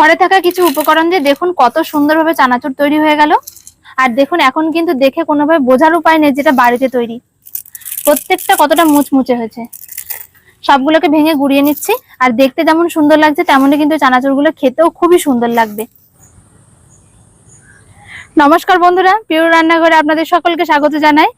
ঘরে থাকা কিছু উপকরণ দিয়ে দেখুন কত সুন্দরভাবে চানাচুর তৈরি হয়ে গেল। আর দেখুন, এখন কিন্তু দেখে কোনোভাবে বোঝার উপায় নেই যেটা বাড়িতে তৈরি। প্রত্যেকটা কতটা মুচমুচে হয়েছে। সবগুলোকে ভেঙে গুড়িয়ে নিচ্ছি, আর দেখতে যেমন সুন্দর লাগছে, তেমনই কিন্তু চানাচুরগুলো খেতেও খুবই সুন্দর লাগবে। নমস্কার বন্ধুরা, পিওর রান্নাঘরে আপনাদের সকলকে স্বাগত জানাই।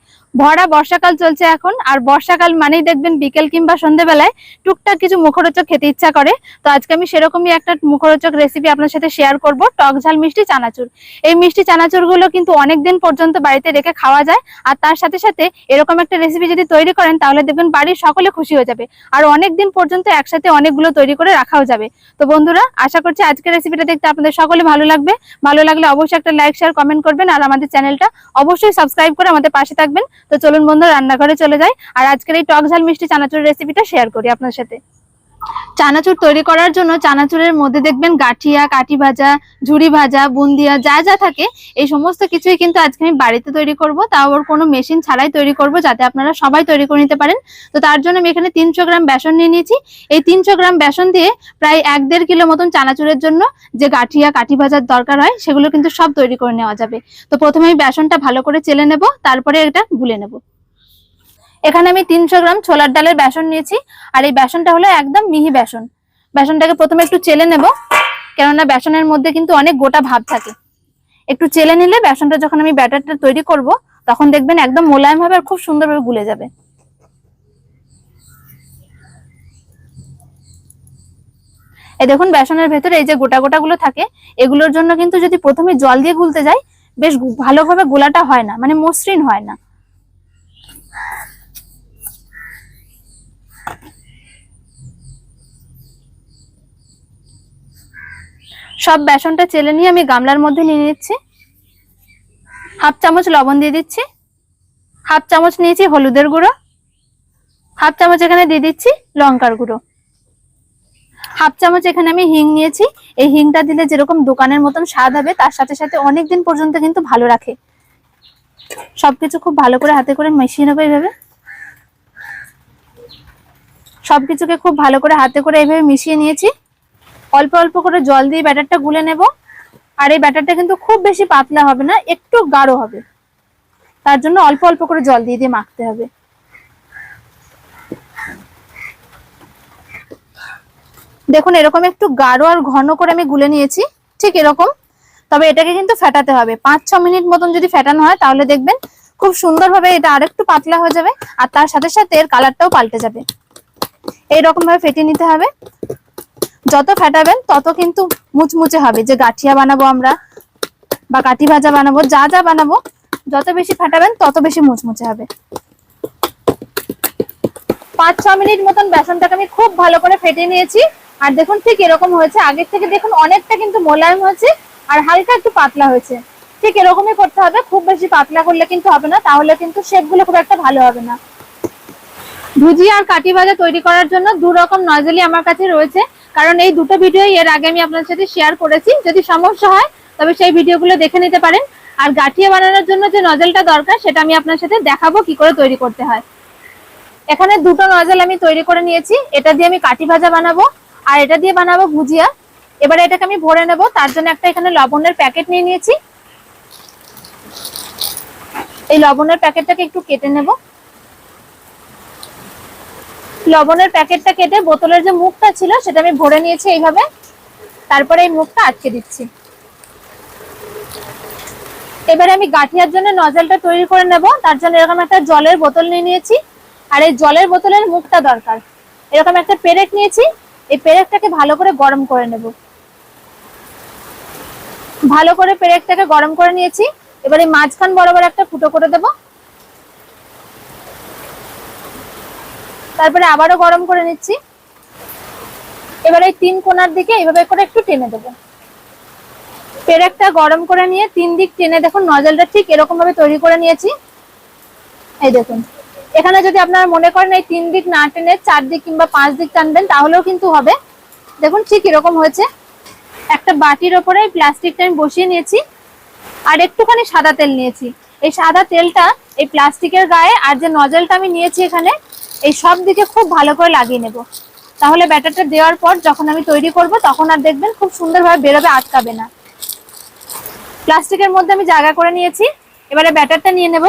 ভরা বর্ষাকাল চলছে এখন, আর বর্ষাকাল মানেই দেখবেন বিকেল কিংবা সন্ধ্যেবেলায় টুকটাক কিছু মুখরোচক খেতে ইচ্ছা করে। তো আজকে আমি সেরকমই একটা মুখরোচক রেসিপি আপনার সাথে শেয়ার করব, টক ঝাল মিষ্টি চানাচুর। এই মিষ্টি চানাচুরগুলো কিন্তু অনেকদিন পর্যন্ত বাড়িতে রেখে খাওয়া যায়, আর তার সাথে সাথে এরকম একটা রেসিপি যদি তৈরি করেন, তাহলে দেখবেন বাড়ির সকলে খুশি হয়ে যাবে, আর অনেক দিন পর্যন্ত একসাথে অনেকগুলো তৈরি করে রাখাও যাবে। তো বন্ধুরা, আশা করছি আজকের রেসিপিটা দেখতে আপনাদের সকলে ভালো লাগবে। ভালো লাগলে অবশ্যই একটা লাইক শেয়ার কমেন্ট করবেন, আর আমাদের চ্যানেলটা অবশ্যই সাবস্ক্রাইব করে আমাদের পাশে থাকবেন। তো চলুন বন্ধু রান্নাঘরে চলে যাই। আর আজকের এই টক ঝাল মিষ্টি চানাচুর রেসিপিটা শেয়ার করি আপনার সাথে। চানাচুর তৈরি করার জন্য চানাচুরের মধ্যে দেখবেন গাঠিয়া, কাঠি ভাজা, ঝুড়ি ভাজা, বুন্দিয়া, যা যা থাকে, এই সমস্ত কিছুই কিন্তু আজকে আমি বাড়িতে তৈরি করব। তাও ওর কোনো মেশিন ছাড়াই তৈরি করব যাতে আপনারা সবাই তৈরি করে নিতে পারেন। তো তার জন্য আমি এখানে তিনশো গ্রাম বেসন নিয়ে নিয়েছি। এই তিনশো গ্রাম বেসন দিয়ে প্রায় এক দেড় কিলো মতন চানাচুরের জন্য যে গাঠিয়া, কাঠি ভাজার দরকার হয়, সেগুলো কিন্তু সব তৈরি করে নেওয়া যাবে। তো প্রথমে আমি বেসনটা ভালো করে চেলে নেব, তারপরে এটা গুলে নেব। এখানে আমি তিনশো গ্রাম ছোলার ডালের বেসন নিয়েছি, আর এই বেসনটা হলো একদম মিহি বেসন। বেসনটাকে প্রথমে একটু চেলে নেব, কেননা বেসনের মধ্যে কিন্তু অনেক গোটা ভাব থাকে। একটু চেলে নিলে বেসনটা যখন আমি ব্যাটারটা তৈরি করব, তখন দেখবেন একদম মোলায়েম হবে আর খুব সুন্দরভাবে গুলে যাবে। এই দেখুন, বেসনের ভেতরে এই যে গোটা গোটা গুলো থাকে, এগুলোর জন্য কিন্তু যদি প্রথমে জল দিয়ে গুলতে যাই, বেশ ভালোভাবে গোলাটা হয় না মানে মসৃণ হয় না। সব বেসনটা চেলে নিয়ে আমি গামলার মধ্যে নিয়ে নিচ্ছি। হাফ চামচ লবণ দিয়ে দিচ্ছি। হাফ চামচ নিয়েছি হলুদের গুঁড়ো। হাফ চামচ এখানে দিয়ে দিচ্ছি লঙ্কার গুঁড়ো। হাফ চামচ এখানে আমি হিং নিয়েছি। এই হিংটা দিলে যেরকম দোকানের মতন স্বাদ হবে, তার সাথে সাথে অনেক দিন পর্যন্ত কিন্তু ভালো রাখে। সবকিছু খুব ভালো করে হাতে করে মিশিয়ে নেব এইভাবে। সবকিছুকে খুব ভালো করে হাতে করে এইভাবে মিশিয়ে নিয়েছি। অল্প অল্প করে জল দিয়ে ব্যাটারটা গুলে নেব। আর এই ব্যাটারটা কিন্তু খুব বেশি পাতলা হবে না, একটু গাঢ় হবে। তার জন্য অল্প অল্প করে জল দিয়ে দিয়ে মাখতে হবে। দেখুন, এরকম একটু গাঢ় আর ঘন করে আমি গুলে নিয়েছি, ঠিক এরকম। তবে এটাকে কিন্তু ফেটাতে হবে। পাঁচ ছ মিনিট মতন যদি ফেটানো হয়, তাহলে দেখবেন খুব সুন্দরভাবে এটা আরেকটু পাতলা হয়ে যাবে, আর তার সাথে সাথে এর কালারটাও পাল্টে যাবে। এইরকম ভাবে ফেটিয়ে নিতে হবে। যত ফেটাবেন, তত কিন্তু মুচমুচে হবে। যে গাঠিয়া বানাবো আমরা বা কাঠি ভাজা বানাবো, যা যা বানাবো, যত বেশি ফেটাবেন, তত বেশি মুচমুচে হবে। পাঁচ, ছ মিনিট মতন বেসনটাকে আমি খুব ভালো করে ফেটে নিয়েছি। আর দেখুন ঠিক এরকম হয়েছে। আগের থেকে দেখুন অনেকটা কিন্তু মোলায়েম হয়েছে আর হালকা একটু পাতলা হয়েছে। ঠিক এরকমই করতে হবে। খুব বেশি পাতলা করলে কিন্তু হবে না। তাহলে কিন্তু শেপগুলো খুব একটা ভালো হবে না। ভুজি আর কাটি ভাজা তৈরি করার জন্য দু রকম নজেলি আমার কাছে রয়েছে। কারণ এই দুটো ভিডিও এর আগে আমি আপনার সাথে শেয়ার করেছি। যদি সমস্যা হয়, তবে সেই ভিডিওগুলো দেখে নিতে পারেন। আর গাঠিয়া বানানোর জন্য যে নজেলটা দরকার, সেটা আমি আপনার সাথে দেখাবো কি করে তৈরি করতে হয়। এখানে দুটো নজেল আমি তৈরি করে নিয়েছি। এটা দিয়ে আমি কাঠি ভাজা বানাবো, আর এটা দিয়ে বানাবো ভুজিয়া। এবারে এটাকে আমি ভরে নেব। তার জন্য একটা এখানে লবণের প্যাকেট নিয়ে নিয়েছি। এই লবণের প্যাকেটটাকে একটু কেটে নেব। লবণের প্যাকেটটা কেটে বোতলের যে মুখটা ছিল সেটা আমি ভরে নিয়েছি এইভাবে। তারপরে এই মুখটা আটকে দিচ্ছি। এবারে আমি গাঠিয়ার জন্য নজলটা তৈরি করে নেব। তার জন্য এরকম একটা জলের বোতল নিয়ে নিয়েছি। আর এই জলের বোতলের মুখটা দরকার। এরকম একটা পেরেক নিয়েছি। এই পেরেকটাকে ভালো করে গরম করে নেব। ভালো করে পেরেকটাকে গরম করে নিয়েছি। এবারে মাঝখান বরাবর একটা ফুটো করে দেব। তারপরে আবারও গরম করে নিচ্ছি। এবারে তিন কোনার দিকে এইভাবে করে একটু টেনে দেবো। পেরেকটা গরম করে নিয়ে তিন দিক টেনে দেখুন, নজলটা ঠিক এরকম ভাবে তৈরি করে নিয়েছি। এই দেখুন, এখানে যদি আপনারা মনে করেন এই তিন দিক না টেনে চার দিক কিংবা পাঁচ দিক টানবেন, তাহলেও কিন্তু হবে। দেখুন, ঠিক এরকম হয়েছে। একটা বাটির ওপরে এই প্লাস্টিকটা আমি বসিয়ে নিয়েছি আর একটুখানি সাদা তেল নিয়েছি। এই সাদা তেলটা এই প্লাস্টিকের গায়ে আর যে নজলটা আমি নিয়েছি এখানে এই সব দিকে খুব ভালো করে লাগিয়ে নেব। তাহলে ব্যাটারটা দেওয়ার পর যখন আমি তৈরি করব, তখন আর দেখবেন খুব সুন্দরভাবে বেরোবে, আটকাবে না। প্লাস্টিকের মধ্যে আমি জায়গা করে নিয়েছি। এবারে ব্যাটারটা নিয়ে নেব।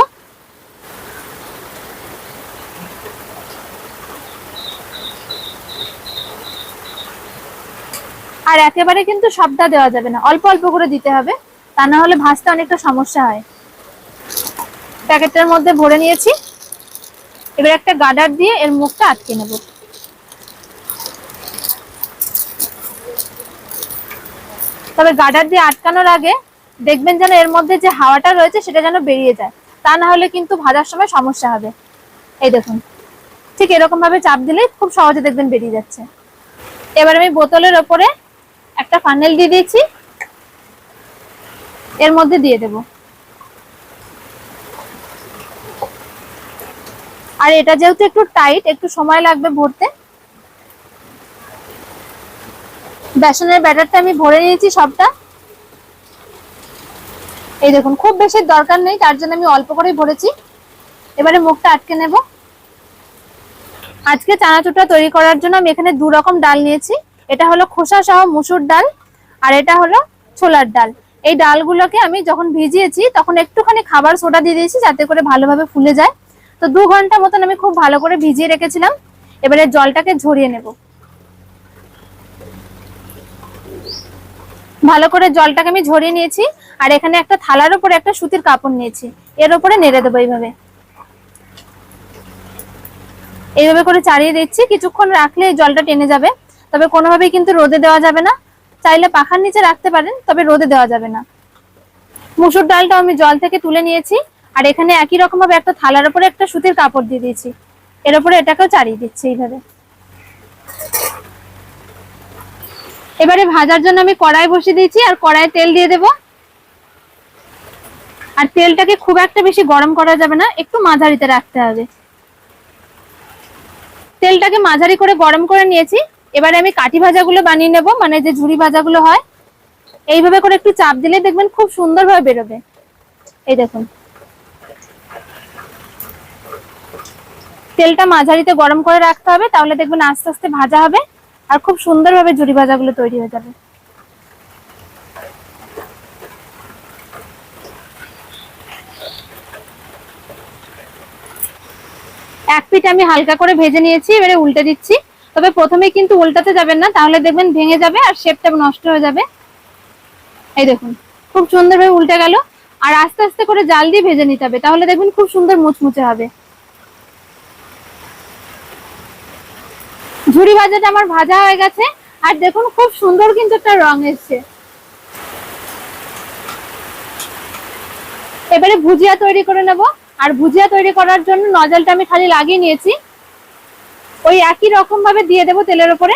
আর একেবারে কিন্তু সবটা দেওয়া যাবে না। অল্প অল্প করে দিতে হবে, তা না হলে ভাজতে অনেকটা সমস্যা হয়। প্যাকেটটার মধ্যে ভরে নিয়েছি। এবার একটা গাডার দিয়ে এর মুখটা আটকে নেব। তবে গাডার দিয়ে আটকানোর আগে দেখবেন যেন এর মধ্যে যে হাওয়াটা রয়েছে সেটা যেন বেরিয়ে যায়। তা না হলে কিন্তু ভাজার সময় সমস্যা হবে। এই দেখুন, ঠিক এরকম ভাবে চাপ দিলেই খুব সহজে দেখবেন বেরিয়ে যাচ্ছে। এবার আমি বোতলের ওপরে একটা ফানেল দিয়ে দিয়েছি। এর মধ্যে দিয়ে দেব। আর এটা যেহেতু একটু টাইট, একটু সময় লাগবে ভরতে। বেসনের ব্যাটারটা আমি ভরে নিয়েছি সবটা। এই দেখুন, খুব বেশি দরকার নেই, তার জন্য আমি অল্প করেই ভরেছি। এবারে মুখটা আটকে নেব। আজকে চানাচুরটা তৈরি করার জন্য আমি এখানে দু রকম ডাল নিয়েছি। এটা হলো খোসা সহ মুসুর ডাল, আর এটা হলো ছোলার ডাল। এই ডালগুলোকে আমি যখন ভিজিয়েছি, তখন একটুখানি খাবার সোডা দিয়ে দিয়েছি, যাতে করে ভালোভাবে ফুলে যায়। তো দু ঘণ্টা মতন আমি খুব ভালো করে ভিজিয়ে রেখেছিলাম। এবারে জলটাকে ঝরিয়ে নেব। ভালো করে জলটাকে আমি ঝরিয়ে নিয়েছি, আর এখানে একটা থালার উপরে একটা সুতির কাপড় নিয়েছি। এর উপরে নেড়ে দেবো এইভাবে। এইভাবে করে চাড়িয়ে দিচ্ছি। কিছুক্ষণ রাখলে জলটা টেনে যাবে। তবে কোনোভাবেই কিন্তু রোদে দেওয়া যাবে না। চাইলে পাখার নিচে রাখতে পারেন, তবে রোদে দেওয়া যাবে না। মুসুর ডালটা আমি জল থেকে তুলে নিয়েছি। আর এখানে একই রকম ভাবে একটা থালার উপরে একটা সুতির কাপড় দিয়ে দিয়েছি। এর উপরে এটাকেও চাড়িয়ে দিচ্ছি এইভাবে। এবারে ভাজার জন্য আমি কড়াই বসিয়ে দিয়েছি আর কড়াই তেল দিয়ে দেব। আর তেলটাকে খুব একটা বেশি গরম করা যাবে না, একটু মাঝারিতে রাখতে হবে। তেলটাকে মাঝারি করে গরম করে নিয়েছি। এবারে আমি কাঠি ভাজাগুলো বানিয়ে নেব মানে যে ঝুড়ি ভাজাগুলো হয়। এইভাবে করে একটু চাপ দিলে দেখবেন খুব সুন্দরভাবে বেরোবে। এই দেখুন। তেলটা মাঝারিতে গরম করে রাখতে হবে, তাহলে দেখবেন আস্তে আস্তে ভাজা হবে আর খুব সুন্দরভাবে ঝুড়ি ভাজাগুলো তৈরি হয়ে যাবে। এক পিঠ আমি হালকা করে ভেজে নিয়েছি, এবারে উল্টে দিচ্ছি। তবে প্রথমে কিন্তু উল্টাতে যাবেন না, তাহলে দেখবেন ভেঙে যাবে আর শেপটা নষ্ট হয়ে যাবে। এই দেখুন, খুব সুন্দরভাবে উল্টে গেল। আর আস্তে আস্তে করে জাল দিয়ে ভেজে নিতে হবে, তাহলে দেখবেন খুব সুন্দর মুচমুচে হবে। ঝুড়ি ভাজাটা আমার ভাজা হয়ে গেছে। আর দেখুন, খুব সুন্দর কিন্তু একটা রং এসছে। এবারে ভুজিয়া তৈরি করে নেব। আর ভুজিয়া তৈরি করার জন্য নজলটা আমি খালি লাগিয়ে নিয়েছি। ওই একই রকম ভাবে দিয়ে দেবো তেলের উপরে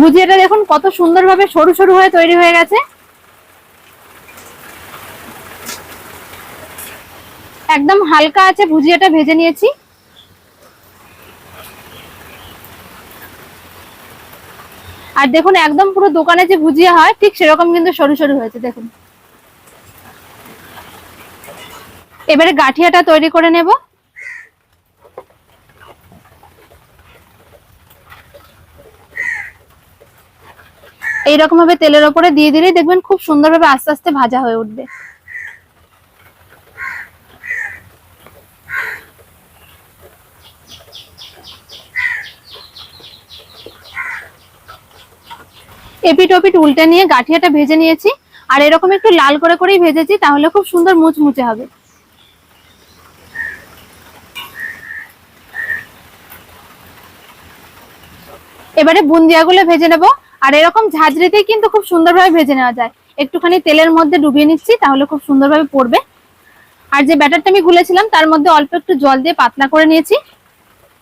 ভুজিয়াটা দেখুন, কত সুন্দরভাবে সরু সরু হয়ে তৈরি হয়ে গেছে। একদম হালকা আছে, ভুজিয়াটা ভেজে নিয়েছি। আর দেখুন, একদম পুরো দোকানে যে ভুজিয়া হয়, ঠিক সেরকম কিন্তু সরু সরু হয়েছে, দেখুন। এবারে গাঠিয়াটা তৈরি করে নেব। এইরকম ভাবে তেলের ওপরে দিয়ে দিলেই দেখবেন খুব সুন্দরভাবে আস্তে আস্তে ভাজা হয়ে উঠবে। এপিট ওপিট উল্টে নিয়ে গাঠিয়াটা ভেজে নিয়েছি। আর এরকম একটু লাল করে করেই ভেজেছি, তাহলে খুব সুন্দর মুচমুচে হবে। এবারে বুন্দিয়াগুলো ভেজে নেব। আর এরকম ঝাঁঝরিতেই কিন্তু খুব সুন্দরভাবে ভেজে নেওয়া যায়। একটুখানি তেলের মধ্যে ডুবিয়ে নিচ্ছি, তাহলে খুব সুন্দরভাবে পড়বে। আর যে ব্যাটারটা আমি গুলেছিলাম, তার মধ্যে অল্প একটু জল দিয়ে পাতলা করে নিয়েছি।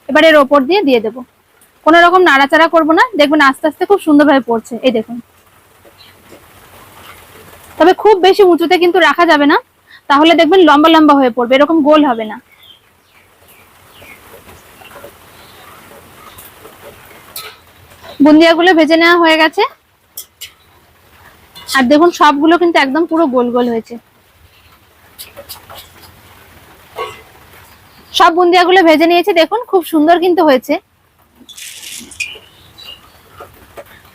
এবার এর ওপর দিয়ে দিয়ে দেবো। কোনো রকম নাড়াচাড়া করব না। দেখবেন আস্তে আস্তে খুব সুন্দরভাবে পড়ছে। এই দেখুন। তবে খুব বেশি উঁচুতে কিন্তু রাখা যাবে না। তাহলে দেখবেন লম্বা লম্বা হয়ে পড়বে। এরকম গোল হবে না। বুন্দিয়াগুলো ভেজে নেওয়া হয়ে গেছে। আর দেখুন, সবগুলো কিন্তু একদম পুরো গোল গোল হয়েছে। সব বুন্দিয়াগুলো ভেজে নিয়েছে, দেখুন, খুব সুন্দর কিন্তু হয়েছে।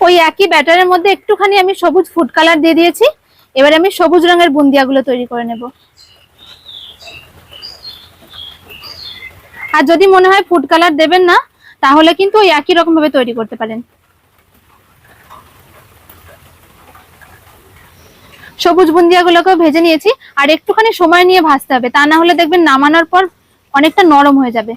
ওই একই ব্যাটারের মধ্যে একটুখানি আমি সবুজ ফুড কালার দিয়ে দিয়েছি। এবার আমি সবুজ রঙের বুন্দিয়াগুলো তৈরি করে নেব। আর যদি মনে হয় ফুড কালার দেবেন না তাহলে কিন্তু ওই একই রকম ভাবে তৈরি করতে পারেন। সবুজ বুন্দিয়াগুলোকেও ভেজে নিয়েছি, আর একটুখানি সময় নিয়ে ভাজতে হবে। তা না হলে দেখবেন নামানোর পর অনেকটা নরম হয়ে যাবে।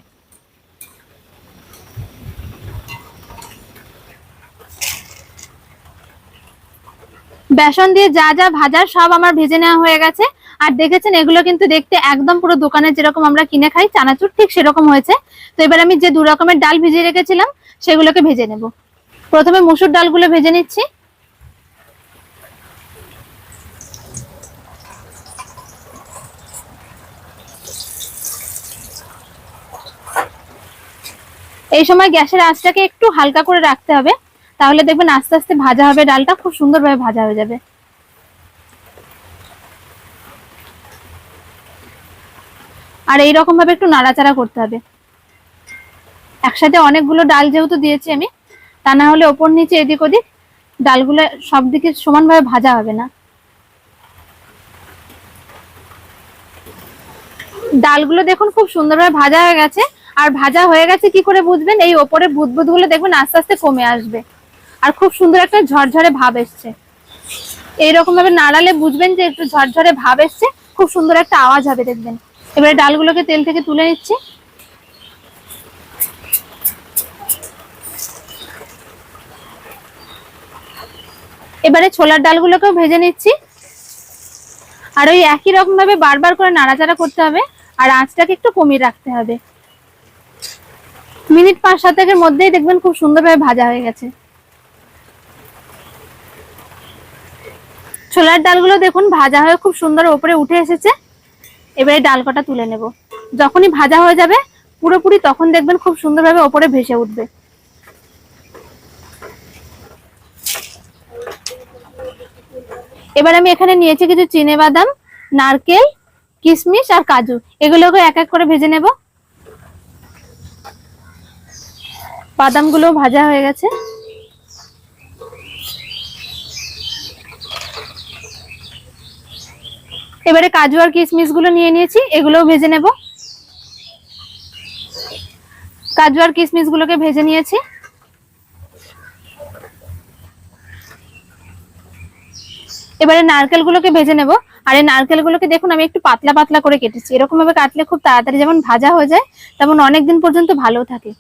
বেসন দিয়ে যা যা ভাজার সব আমার ভেজে নেওয়া হয়ে গেছে। আর দেখেছেন, এগুলো কিন্তু দেখতে একদম পুরো দোকানে যেরকম আমরা কিনে খাই, চানাচুর ঠিক সেরকম হয়েছে। তো এবার আমি যে দু রকমের ডাল ভিজিয়ে রেখেছিলাম, সেগুলোকে ভেজে নেব। প্রথমে মুসুর ডালগুলো ভেজে নিচ্ছি। এই সময় গ্যাসের আঁচটাকে একটু হালকা করে রাখতে হবে। তাহলে দেখবেন আস্তে আস্তে ভাজা হবে ডালটা, খুব সুন্দরভাবে ভাজা হয়ে যাবে। আর এই রকম ভাবে একটু নাড়াচাড়া করতে হবে। একসাথে অনেকগুলো ডাল যেহেতু দিয়েছি আমি, তা না হলে ওপর নিচে এদিক ওদিক ডালগুলো সব দিকে সমানভাবে ভাজা হবে না। ডালগুলো দেখুন খুব সুন্দরভাবে ভাজা হয়ে গেছে, আর ভাজা হয়ে গেছে কি করে বুঝবেন? এই ওপরে বুদবুদগুলো দেখবেন আস্তে আস্তে কমে আসবে, আর খুব সুন্দর একটা ঝরঝরে ভাব এসছে। এইরকম ভাবে নাড়ালে বুঝবেন যে একটু ঝরঝরে ভাব এসছে, খুব সুন্দর একটা আওয়াজ হবে দেখবেন। এবারে ডালগুলোকে তেল থেকে তুলে নিচ্ছি। এবারে ছোলার ডালগুলোকেও ভেজে নিচ্ছি। আর ওই একই রকম ভাবে বারবার করে নাড়াচাড়া করতে হবে আর আঁচটাকে একটু কমিয়ে রাখতে হবে। মিনিট পাঁচ সাতেকের মধ্যেই দেখবেন খুব সুন্দরভাবে ভাজা হয়ে গেছে। ছোলার ডালগুলো দেখুন ভাজা হয়ে খুব সুন্দর ওপরে উঠে এসেছে। এবারে ডাল কটা তুলে নেব। যখনই ভাজা হয়ে যাবে, পুরোপুরি তখন দেখবেন খুব সুন্দরভাবে ওপরে ভেসে উঠবে। এবার আমি এখানে নিয়েছি কিছু চিনে বাদাম, নারকেল, কিশমিশ আর কাজু। এগুলোকে এক এক করে ভেজে নেব। বাদামগুলো ভাজা হয়ে গেছে। এবারে কাজু আর কিশমিশগুলো নিয়ে নিয়েছি, এগুলোও ভেজে নেব। কাজু আর কিশমিশ গুলোকে ভেজে নিয়েছি। এবারে নারকেল গুলোকে ভেজে নেব। আর এই নারকেল গুলোকে দেখুন, আমি একটু পাতলা পাতলা করে কেটেছি। এরকম ভাবে কাটলে খুব তাড়াতাড়ি যেমন ভাজা হয়ে যায়, তেমন অনেকদিন পর্যন্ত ভালো থাকে।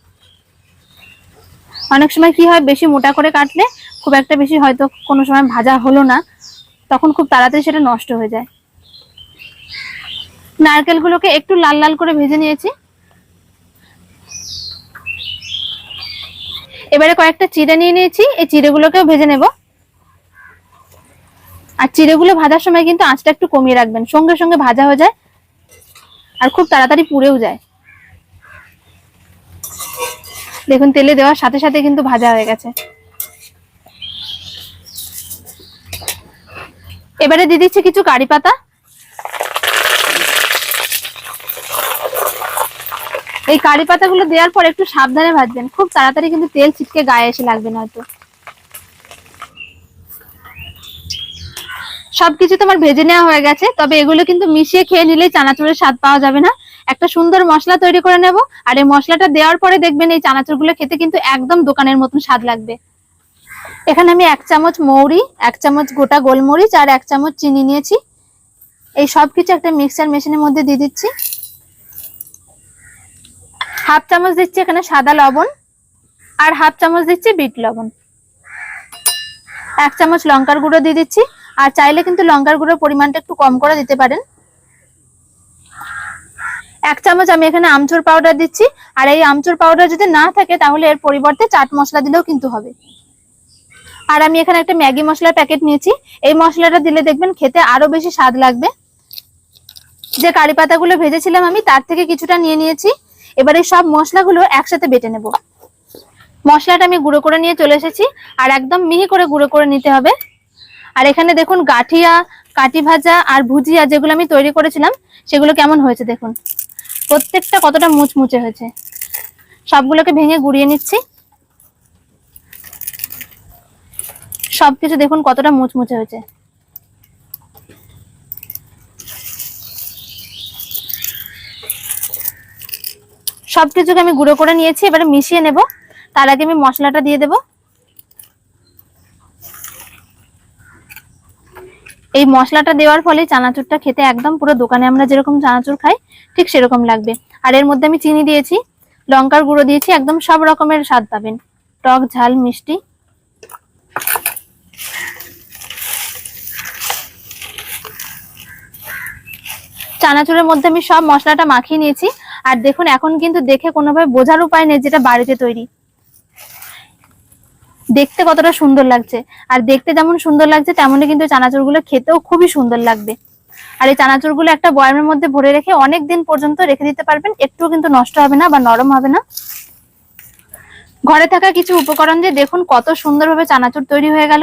অনেক সময় কি হয়, বেশি মোটা করে কাটলে খুব একটা বেশি হয়তো কোনো সময় ভাজা হলো না, তখন খুব তাড়াতাড়ি সেটা নষ্ট হয়ে যায়। নারকেলগুলোকে একটু লাল লাল করে ভেজে নিয়েছি। এবারে কয়েকটা চিড়ে নিয়ে নিয়েছি, এই চিড়েগুলোকেও ভেজে নেব। আর চিড়েগুলো ভাজার সময় কিন্তু আঁচটা একটু কমিয়ে রাখবেন, সঙ্গে সঙ্গে ভাজা হয়ে যায় আর খুব তাড়াতাড়ি পুড়েও যায়। দেখুন, তেলে দেওয়ার সাথে সাথে কিন্তু ভাজা হয়ে গেছে। এবারে দিয়ে দিচ্ছি কিছু কারি পাতা। এই কারি পাতাগুলো দেওয়ার পর একটু সাবধানে ভাজবেন। খুব তাড়াতাড়ি কিন্তু তেল ছিটকে গায়ে এসে লাগবে না হয়তো সবকিছু তোমার ভেজে নেওয়া হয়ে গেছে, তবে এগুলো কিন্তু মিশিয়ে খেয়ে নিলেই চানাচুরের স্বাদ পাওয়া যাবে না। একটা সুন্দর মশলা তৈরি করে নেব, আর এই মশলাটা দেওয়ার পরে দেখবেন এই চানাচুরগুলো খেতে কিন্তু একদম দোকানের মতন স্বাদ লাগবে। এখানে আমি এক চামচ মৌরি, এক চামচ গোটা গোলমরিচ, আর এক চামচ চিনি নিয়েছি। এই সব কিছু একটা মিক্সার মেশিনের মধ্যে দিয়ে দিচ্ছি। হাফ চামচ দিচ্ছি এখানে সাদা লবণ আর হাফ চামচ দিচ্ছি বিট লবণ। এক চামচ লঙ্কার গুঁড়ো দিয়ে দিচ্ছি। আর চাইলে কিন্তু লঙ্কার গুঁড়োর পরিমাণটা একটু কম করে দিতে পারেন। এক চামচ আমি এখানে আমচুর পাউডার দিচ্ছি। আর এই আমচুর পাউডার যদি না থাকে তাহলে এর পরিবর্তে চাট মশলা দিলেও কিন্তু হবে। আর আমি এখানে একটা ম্যাগি মশলার প্যাকেট নিয়েছি। এই মশলাটা দিলে দেখবেন খেতে আরও বেশি স্বাদ লাগবে। যে কারি পাতাগুলো ভেজেছিলাম আমি তার থেকে কিছুটা নিয়ে নিয়েছি। এবার সব মশলাগুলো একসাথে বেটে নেব। মশলাটা আমি গুঁড়ো করে নিয়ে চলে এসেছি, আর একদম মিহি করে গুঁড়ো করে নিতে হবে। আর এখানে দেখুন গাঠিয়া, কাটি ভাজা আর ভুজিয়া যেগুলো আমি তৈরি করেছিলাম, সেগুলো কেমন হয়েছে দেখুন। প্রত্যেকটা কতটা মুচমুচে হয়েছে। সবগুলোকে ভেঙে গুঁড়িয়ে নিচ্ছি। সবকিছু দেখুন কতটা মুচমুচে হয়েছে। সবকিছুকে আমি গুঁড়ো করে নিয়েছি, এবারে মিশিয়ে নেব। তার আগে আমি মশলাটা দিয়ে দেব। এই মশলাটা দেওয়ার ফলে চানাচুরটা খেতে একদম পুরো দোকানে আমরা যেরকম চানাচুর খাই, ঠিক সেরকম লাগবে। আর এর মধ্যে আমি চিনি দিয়েছি, লঙ্কার গুঁড়ো দিয়েছি, একদম সব রকমের স্বাদ পাবেন। টক, ঝাল, মিষ্টি। চানাচুরের মধ্যে আমি সব মশলাটা মাখিয়ে নিয়েছি। আর দেখুন, এখন কিন্তু দেখে কোনোভাবে বোঝার উপায় নেই যেটা বাড়িতে তৈরি। দেখতে কতটা সুন্দর লাগছে। আর দেখতে যেমন সুন্দর লাগছে, তেমনই কিন্তু চানাচুরগুলো খেতেও খুবই সুন্দর লাগবে। আর এই চানাচুরগুলো একটা বয়ামের মধ্যে ভরে রেখে অনেক দিন পর্যন্ত রেখে দিতে পারবেন। একটুও কিন্তু নষ্ট হবে না বা নরম হবে না। ঘরে থাকা কিছু উপকরণ দিয়ে দেখুন কত সুন্দরভাবে চানাচুর তৈরি হয়ে গেল।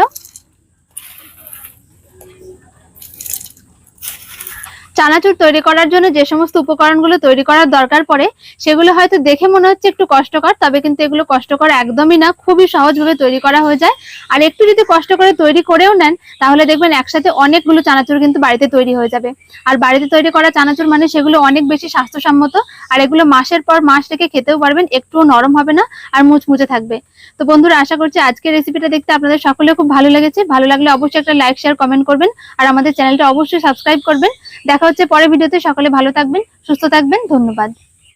চানাচুর তৈরি করার জন্য যে সমস্ত উপকরণগুলো তৈরি করার দরকার পড়ে, সেগুলো হয়তো দেখে মনে হচ্ছে একটু কষ্টকর, তবে কিন্তু এগুলো কষ্টকর একদমই না, খুবই সহজভাবে তৈরি করা হয়ে যায়। আর একটু যদি কষ্ট করে তৈরি করেও নেন, তাহলে দেখবেন একসাথে অনেকগুলো চানাচুর কিন্তু বাড়িতে তৈরি হয়ে যাবে। আর বাড়িতে তৈরি করা চানাচুর মানে সেগুলো অনেক বেশি স্বাস্থ্যসম্মত, আর এগুলো মাসের পর মাস রেখে খেতেও পারবেন, একটুও নরম হবে না, আর মুচমুচে থাকবে। তো বন্ধুরা, আশা করছি আজকের রেসিপিটা দেখতে আপনাদের সকলে খুব ভালো লেগেছে। ভালো লাগলে অবশ্যই একটা লাইক শেয়ার কমেন্ট করবেন, আর আমাদের চ্যানেলটা অবশ্যই সাবস্ক্রাইব করবেন। দেখা হচ্ছে পরের ভিডিওতে। সকলে ভালো থাকবেন সুস্থ থাকবেন। ধন্যবাদ।